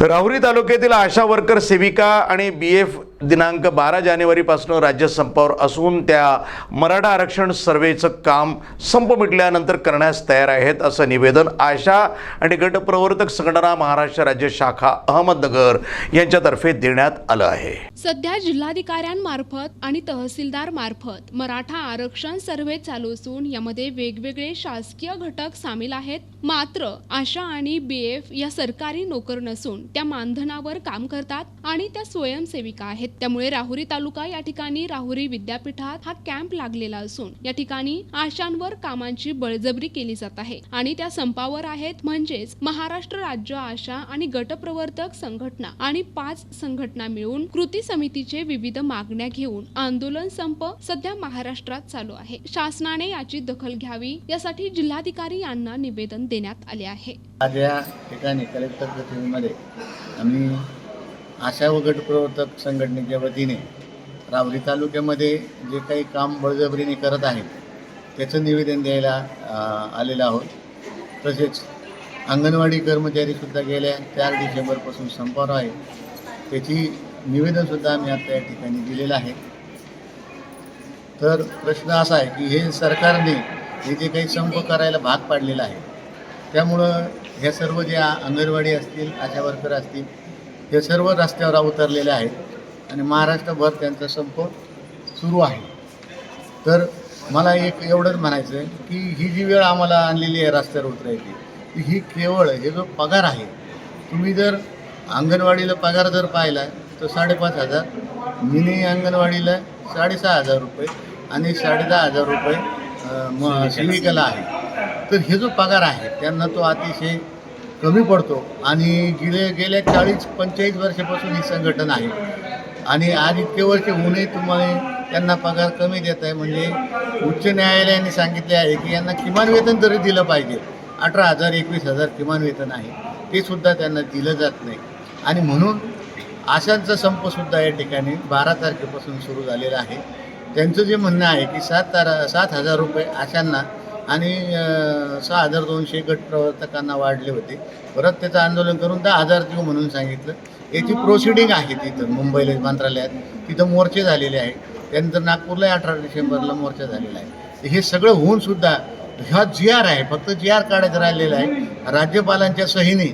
राहुरी तालुक्यातील आशा वर्कर सेविका आणि बी एफ दिनांक बारा जानेवारीपासून राज्य संपावर असून त्या मराठा आरक्षण सर्वेचं काम संप मिटल्यानंतर करण्यास तयार आहेत असं निवेदन आशा आणि गटप्रवर्तक संघटना महाराष्ट्र राज्य शाखा अहमदनगर यांच्यातर्फे देण्यात आलं आहे. सध्या जिल्हाधिकाऱ्यांमार्फत आणि तहसीलदार मार्फत मराठा आरक्षण सर्वे चालू असून यामध्ये वेगवेगळे शासकीय घटक सामील आहेत. मात्र आशा आणि बीएफ या सरकारी नोकर नसून त्या मानधनावर काम करतात आणि त्या स्वयंसेविका आहेत. त्यामुळे राहुरी तालुका या ठिकाणी राहुरी विद्यापीठात हा कॅम्प लागलेला असून या ठिकाणी आशांवर कामांची बळजबरी केली जात आहे. आणि त्या संपावर आहेत म्हणजेच महाराष्ट्र राज्य आशा आणि गटप्रवर्तक संघटना आणि पाच संघटना मिळून कृती समितीचे विविध मागण्या घेऊन आंदोलन संप सध्या महाराष्ट्रात चालू आहे. शासनाने याची दखल घ्यावी यासाठी जिल्हाधिकारी यांना निवेदन देण्यात आले आहे. आज या ठिकाणी कलेक्टर कचेरीमध्ये आम्ही आशा व गटप्रवर्तक संघटनेच्या वतीने रावरी तालुक्यामध्ये जे काही काम बळजबरीने करत आहेत त्याचं निवेदन द्यायला आलेलं आहोत. तसेच अंगणवाडी कर्मचारीसुद्धा गेल्या चार डिसेंबरपासून संपावर आहे त्याची निवेदनसुद्धा आम्ही आता या ठिकाणी दिलेलं आहे. तर प्रश्न असा आहे की हे सरकारने हे जे काही संप करायला भाग पाडलेला आहे त्यामुळं ह्या सर्व ज्या अंगणवाडी असतील आशा वर्कर असतील हे सर्व रस्त्यावर उतरलेले आहेत आणि महाराष्ट्रभर त्यांचा संप सुरू आहे. तर मला एक एवढंच म्हणायचं आहे की ही जी वेळ आम्हाला आणलेली आहे रस्त्यावर उतरायची की ही केवळ हे जो पगार आहे तुम्ही जर अंगणवाडीला पगार जर पाहिला तर साडेपाच हजार. मिनी अंगणवाडीला साडेसहा हजार रुपये आणि साडेदहा हजार रुपये सेविकेला म आहे. तर हे जो पगार आहे त्यांना तो अतिशय कमी पडतो. आणि गेले गेल्या चाळीस पंचेचाळीस वर्षापासून ही संघटना आहे. आणि आज इतके वर्ष होऊनही तुम्हाला त्यांना पगार कमी देत आहे. म्हणजे उच्च न्यायालयाने सांगितले आहे की यांना किमान वेतन तरी दिलं पाहिजे. अठरा हजार एकवीस हजार किमान वेतन आहे. ते सुद्धा त्यांना दिलं जात नाही. आणि म्हणून आशांचा संपसुद्धा या ठिकाणी बारा तारखेपासून सुरू झालेला आहे. त्यांचं जे म्हणणं आहे की सात तारा सात हजार रुपये आशांना आणि सहा हजार दोनशे गट प्रवर्तकांना वाढले होते. परत त्याचं आंदोलन करून दहा हजार देऊ म्हणून सांगितलं. याची प्रोसिडिंग आहे तिथं मुंबईला मंत्रालयात. तिथं मोर्चे झालेले आहे त्यानंतर नागपूरला अठरा डिसेंबरला मोर्चा झालेला आहे हे सगळं होऊन सुद्धा हा जी आर आहे फक्त जी आर काढायचं राहिलेला आहे. राज्यपालांच्या सहीने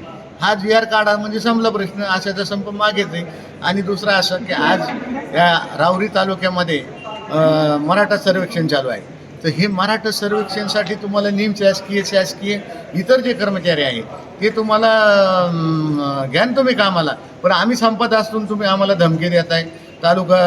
हा जी आर काढा म्हणजे संपला प्रश्न. अशाचा संप मागेच आहे. आणि दुसरं असं की आज या रावरी तालुक्यामध्ये मराठा सर्वेक्षण चालू आहे. तर हे मराठा सर्वेक्षणसाठी तुम्हाला निमशासकीय शासकीय शासकीय इतर जे कर्मचारी आहेत ते तुम्हाला घ्यान तुम्ही कामाला. पण आम्ही संपत असून तुम्ही आम्हाला धमकी देत आहे. तालुका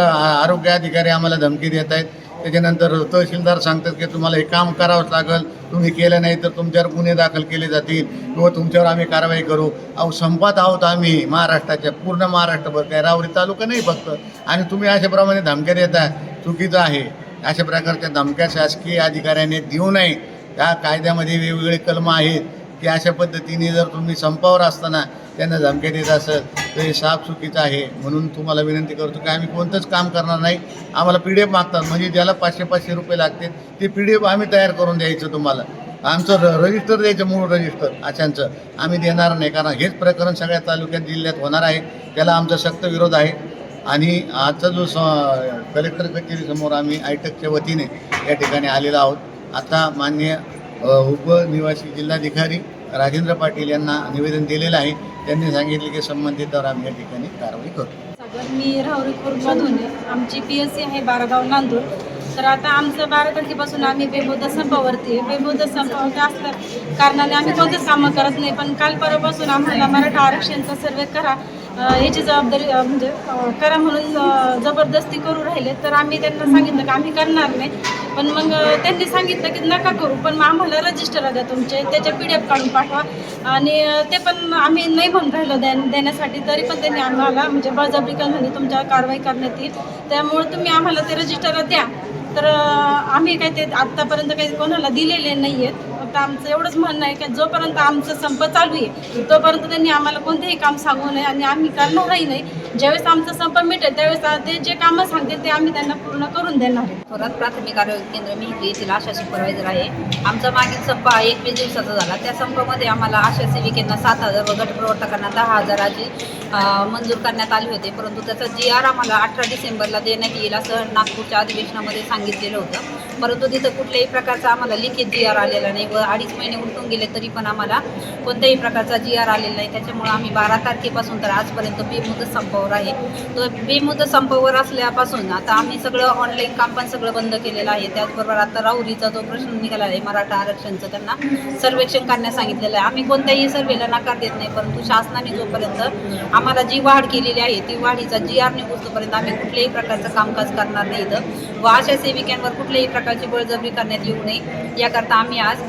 आरोग्य अधिकारी आम्हाला धमकी देत आहेत. त्याच्यानंतर तहसीलदार सांगतात की तुम्हाला हे काम करावंच लागेल. तुम्ही केलं नाही तर तुमच्यावर गुन्हे दाखल केले जातील किंवा तुमच्यावर आम्ही कारवाई करू. अहो संपात आहोत आम्ही महाराष्ट्राच्या पूर्ण महाराष्ट्रभर काय रावरी तालुका नाही फक्त. आणि तुम्ही अशाप्रमाणे धमक्या देता चुकीचं आहे. अशा प्रकारच्या धमक्या शासकीय अधिकाऱ्याने देऊ नये. त्या कायद्यामध्ये वेगवेगळे कलम आहेत की अशा पद्धतीने जर तुम्ही संपावर असताना त्यांना धमक्या देत असेल तर हे साफ चुकीचं आहे. म्हणून तुम्हाला विनंती करतो की आम्ही कोणतंच काम करणार नाही. आम्हाला पी डी एफ मागतात. म्हणजे ज्याला पाचशे पाचशे रुपये लागतील ते पी डी एफ आम्ही तयार करून द्यायचं तुम्हाला. आमचं र रजिस्टर द्यायचं मूळ रजिस्टर अशांचं. आम्ही देणार नाही. कारण हेच प्रकरण सगळ्या तालुक्यात जिल्ह्यात होणार आहे. त्याला आमचा सक्त विरोध आहे. आणि आजचा जो स कलेक्टर कचेरीसमोर आम्ही आयटकच्या वतीने या ठिकाणी आलेलो आहोत. आता मान्य उपनिवासी जिल्हाधिकारी राजेंद्र पाटील यांना निवेदन दिलेलं आहे. त्यांनी सांगितले की संबंधितावर आम्ही या ठिकाणी कारवाई करू. सागर मी राहुरी आमची पी एस सी आहे बारागाव नांदूर. तर आता आमचं बारा तारखेपासून आम्ही बेबोध संपावरती आहे. बेबोध संपावरती असल्या कारणाने आम्ही कोणतेच कामं करत नाही पण काल परवापासून आम्हाला मराठा आरक्षणचा सर्वे करा याची जबाबदारी म्हणजे करा म्हणून जबरदस्ती करू राहिले. तर आम्ही त्यांना सांगितलं की आम्ही करणार नाही. पण मग त्यांनी सांगितलं की नका करू पण मग आम्हाला रजिस्टर द्या तुमचे. त्याचे पी डी एफ काढून पाठवा. आणि ते पण आम्ही नाही म्हणून राहिलो द्या देण्यासाठी. तरी पण त्यांनी आम्हाला म्हणजे बळजबरी करून म्हणजे तुमच्यावर कारवाई करण्यात येईल. त्यामुळे तुम्ही आम्हाला ते रजिस्टर द्या. तर आम्ही काय ते आत्तापर्यंत काही कोणाला दिलेले नाही आहेत फक्त आमचं एवढंच म्हणणं आहे की जोपर्यंत आमचं संप चालू आहे तोपर्यंत त्यांनी आम्हाला कोणतेही काम सांगू नये आणि आम्ही करणारही नाही. ज्यावेळेस आमचा संप मिटेल त्यावेळेस ते जे कामं सांगतील ते आम्ही त्यांना पूर्ण करून देणार आहे. थोरात प्राथमिक आरोग्य केंद्र मी येथील आशा सुपरवायझर आहे. आमचा मागील संप हा एकवीस दिवसाचा झाला. त्या संपामध्ये आम्हाला आशा सेविकेंना सात हजार व गटप्रवर्तकांना दहा हजाराची मंजूर करण्यात आली होते. परंतु त्याचा जी आर आम्हाला अठरा डिसेंबरला देण्यात येईल असं नागपूरच्या अधिवेशनामध्ये सांगितलेलं होतं. परंतु तिथं कुठल्याही प्रकारचा आम्हाला लिखित जी आर आलेला नाही व अडीच महिने उलटून गेले तरी पण आम्हाला कोणत्याही प्रकारचा जी आर आलेला नाही. त्याच्यामुळे आम्ही बारा तारखेपासून तर आजपर्यंत बेमुदत संपावर आहे. तो बेमुदत संपावर असल्यापासून आता आम्ही सगळं ऑनलाईन काम पण सगळं बंद केलेलं आहे. त्याचबरोबर आता राहुरीचा जो प्रश्न निघाला आहे मराठा आरक्षणचं त्यांना सर्वेक्षण करण्यास सांगितलेलं आहे. आम्ही कोणत्याही सर्वेला नकार देत नाही परंतु शासनाने जोपर्यंत आम्हाला जी वाढ केलेली आहे ती वाढीचा जी आर निघूस्तोपर्यंत आम्ही कुठल्याही प्रकारचं कामकाज करणार नाही. इथं व अशा सेविकांवर कुठल्याही प्रकारची बळजबरी करण्यात येऊ नये याकरता आम्ही आज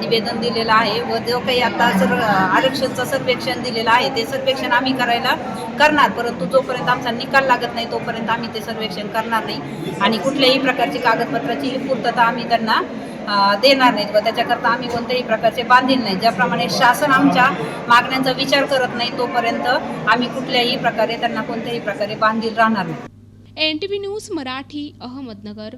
निवेदन दिलेलं आहे व जो काही आता सर आरक्षणचं सर्वेक्षण दिलेलं आहे ते सर्वेक्षण आम्ही करायला करणार. परंतु जोपर्यंत आमचा निकाल लागत नाही तोपर्यंत आम्ही ते सर्वेक्षण करणार नाही. आणि कुठल्याही प्रकारची कागदपत्राची पूर्तता आम्ही त्यांना देणार नाहीत व त्याच्याकरता आम्ही कोणत्याही प्रकारचे बांधील नाही. ज्याप्रमाणे शासन आमच्या मागण्यांचा विचार करत नाही तोपर्यंत आम्ही कुठल्याही प्रकारे त्यांना कोणत्याही प्रकारे बांधील राहणार नाही. N T V news Marathi Ahmednagar.